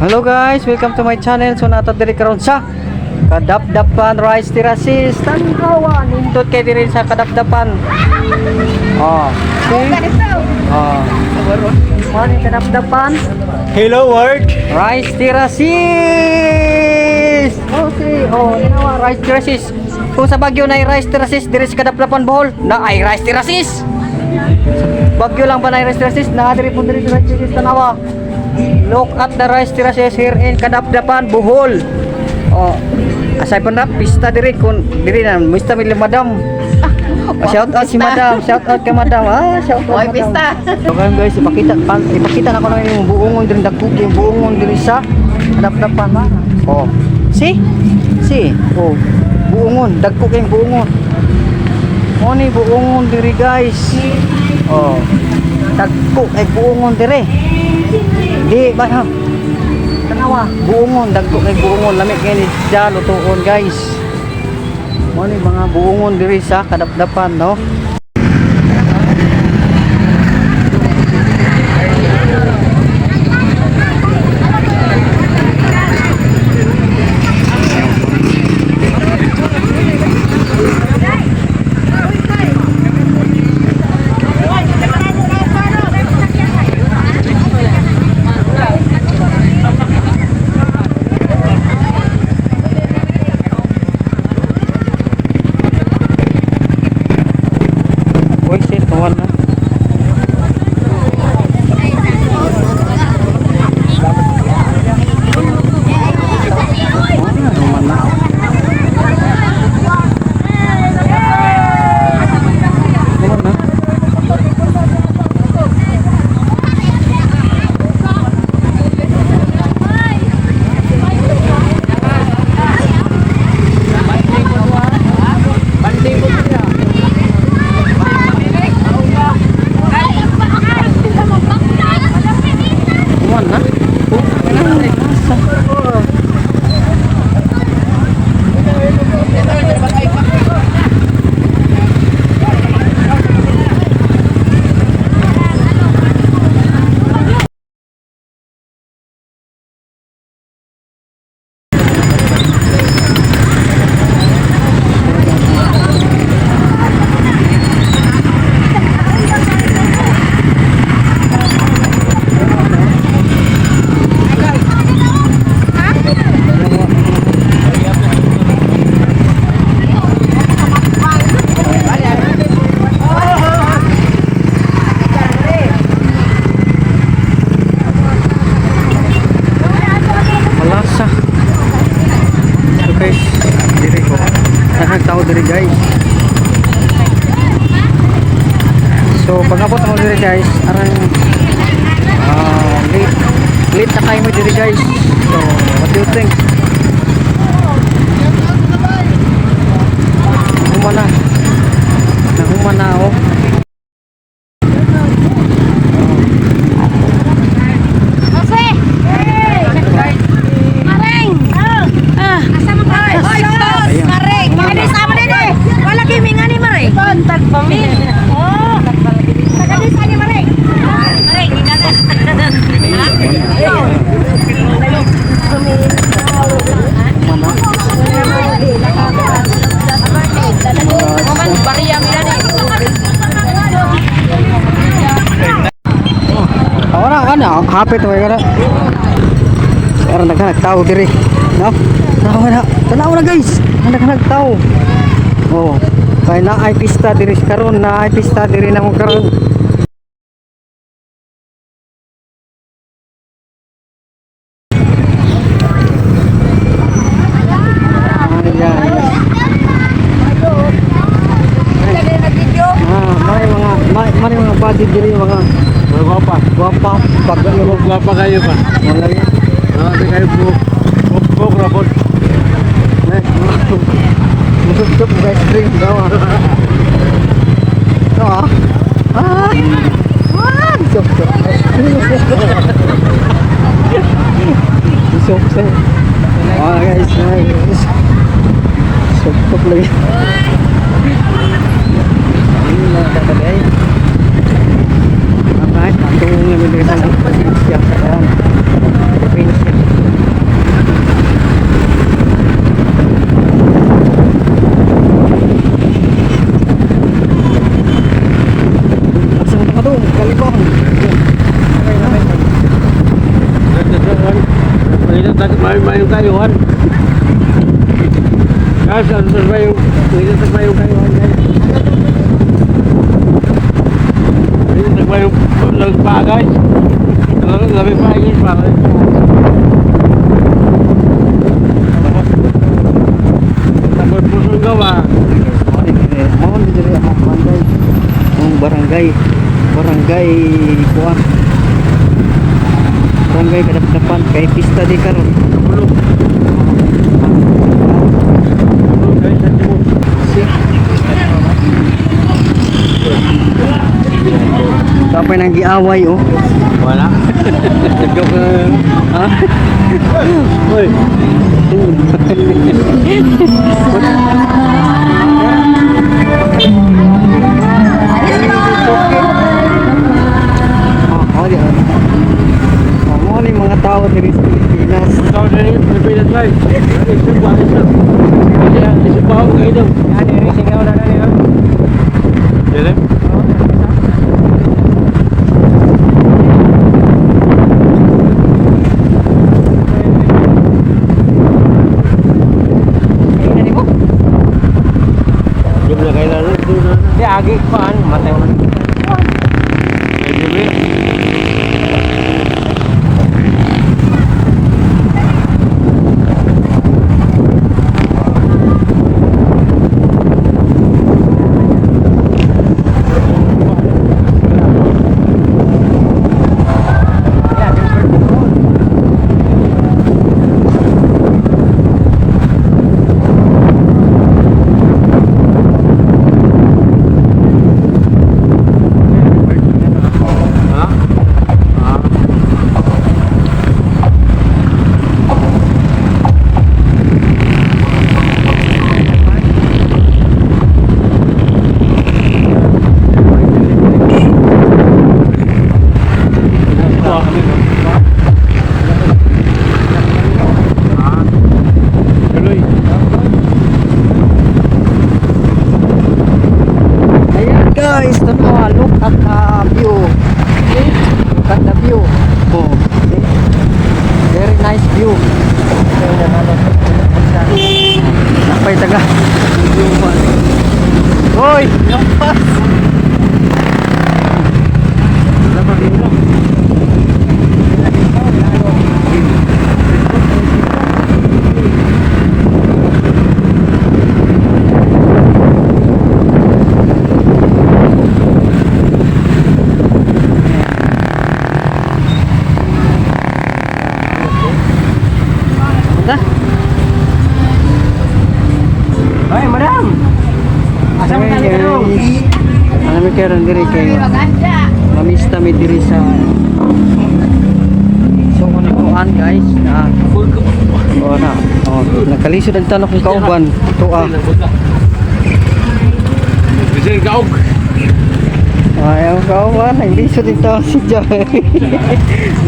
Hello guys, welcome to my channel. So nato diri karon sa Kadapdapan Rice Terraces. Tanawa nindot kay diri sa Kadapdapan. Oh, see? Oh. Mani Kadapdapan Hello world! Rice Terraces. Okay, oh, tanawa Rice Terraces. Kung sa Baguio na rice terraces diri sa Kadapdapan Bohol, na ay rice terraces. Bagyo lang ba na rice terraces? Na diri po diri sa rice terraces tanawa. Look at the rice terraces here in Kadapdapan, Bohol. Oh, aside pa na pista diri kun diri na Mr. Mil Madam. Oh, shout out si Madam, shout out kay Madam. Ah, shout out. Oy, pista. So ngayon guys, ipakita pan, ipakita na ko na yung buongon diri dagkog yung buongon diri sa Kadapdapan ba. Oh. See? See? Oh. Buongon, dagkog yung buongon. Mo ni buongon diri guys. Oh. Dagko ay buongon diri. Di ba ha? Tanawa, buongon, dagko kay buongon, lamig kay ni Jalo tuon guys. Mo ni mga buongon diri sa kadapdapan, no? আমার না diri guys, arang ah late late na kayo mo diri guys. So what do you think? Humana. Nahumana oh. Jose! Mareng! Ah, asa mo ka? Hoy, sos! Mareng! Ano sama din eh? Wala kimi nga ni Mareng. Kontag pa mi. Oh. Tagali sa ni Mareng. Mareng, hindi na. Maman, bariya mi na Ako na, hapit mo yun. Pero naghanag tao diri. No? Tanawa na, tanawa na guys. Naghanag tao. Oh, kaya na ay pista diri karon na ay pista diri na mo karon. May mga body diri mga Mga gwapa. Guwapa, pag ano, Gwapa kayo pa. wala yan. Ah, di kayo po. Buk rapot. Eh, Musup guys, drink daw. Ito ah. Ah! Ah! Sup, sup. Sup, sup. Ah guys, guys. Sup, sup lagi. Ini lah kata dia. Apa? Tunggu ni bila sana. siap ayan green siap Mayroon tayo, Han. Kasi, ano sa mayroon? Mayroon sa mayroon tayo, Han. Mayroon sa mayroon lang bagay. Ano, labi pa yung pagay. Tapos pusong gawa. Mao di dire, barangay. Ang barangay, barangay kuan. Barangay kadap-dapan kay pista di karon. Pulo. Tapos nang giaway oh. Wala. Joke na. Ha? Uy. Oh, oh, di. Oh, mo ni mga tao diri sa Pilipinas. Ikaw na rin, Pilipinas guys. Isip ba, isip. Kaya, isip ba ako kayo daw. Ani rin sigaw na nila. Yan Kailan ni mo? Yung na kailangan, doon na. Di agi paan matay mo. Pwede ba yun? Ha? Ha? Tuloy. Ayan guys, ito na, look at the view. Okay? Look at the view. Oh, okay? Very nice view. Napay taga. Hoy, lampas. Dah. Hai, madam. Asa mo tali karon? Ano mi karon diri kay Mamista mi diri sa So kung kuan guys, na Oh na. Oh, nakalisod ang tanong kung kauban. Ito ah. Bisa kaog. Ayaw kauban, hindi lisod ito si Joy.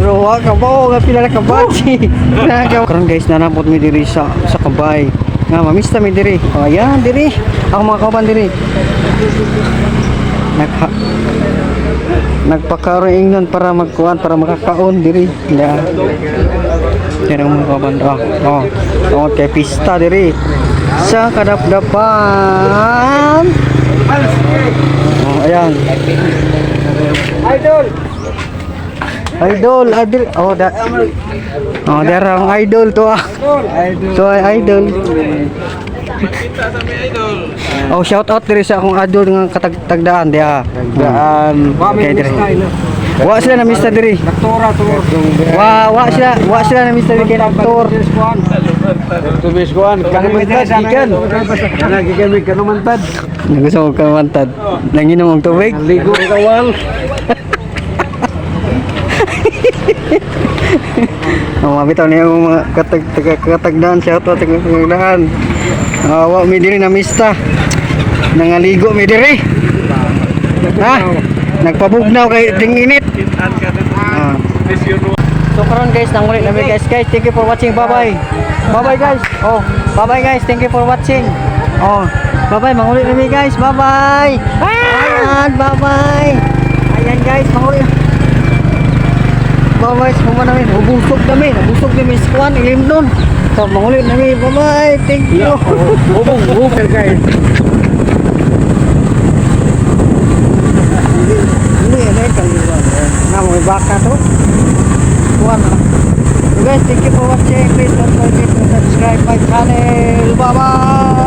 Bro, wa ka ba nga pila ka bachi. Karon guys, nanapot mi diri sa sa kabay. Nga mamista mi diri. Oh, ayan diri. Ako mga kauban diri. Nagha nagpakaroing nun para magkuhan para makakaon diri ya ang mga kaban oh oh oh kay pista diri sa kadapdapan oh ayan idol idol idol oh da oh there ang idol to ah to ay idol Oh, shout out diri sa akong idol nga katagdaan dia. Tagdaan. Okay diri. Wa sila na Mr. diri. Doktora to. Wa wa sila wa sila na Mr. kay doktor. Tumis ko an, kanumantad ikan. Lagi kami kanumantad. Gusto mo kamantad. Nanginom og tubig. Ligo ang kawal. Oh, mabitaw niya yung mga katag taga- katagdaan shout out taga katagdaan. Ah, wa mi diri na mista. Nangaligo mi diri. Ha? Nagpabugnaw kay ting init. Ah. So karon guys, nangulit na mi guys. Guys, thank you for watching. Bye-bye. Bye-bye guys. Oh, bye-bye guys. Thank you for watching. Oh, bye-bye. Mangulit na mi guys. Bye-bye. Ayan, bye-bye. Ayan guys, mangulit. bye-bye sa mga namin. Ubusog namin. Ubusog namin sa kuwan. Ilim doon. So, mangulit namin. Bye-bye. Thank you. Bubong, bubong guys. Hindi, ano yung kaliwan. Na, may baka to. Kuwan na. So guys, thank you for watching. Please don't forget to subscribe my channel. Bye-bye.